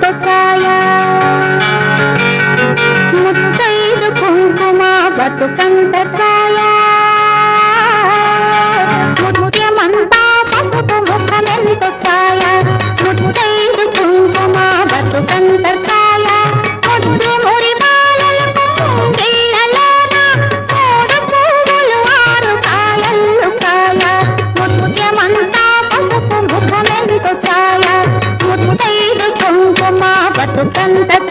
пока. బతుకంత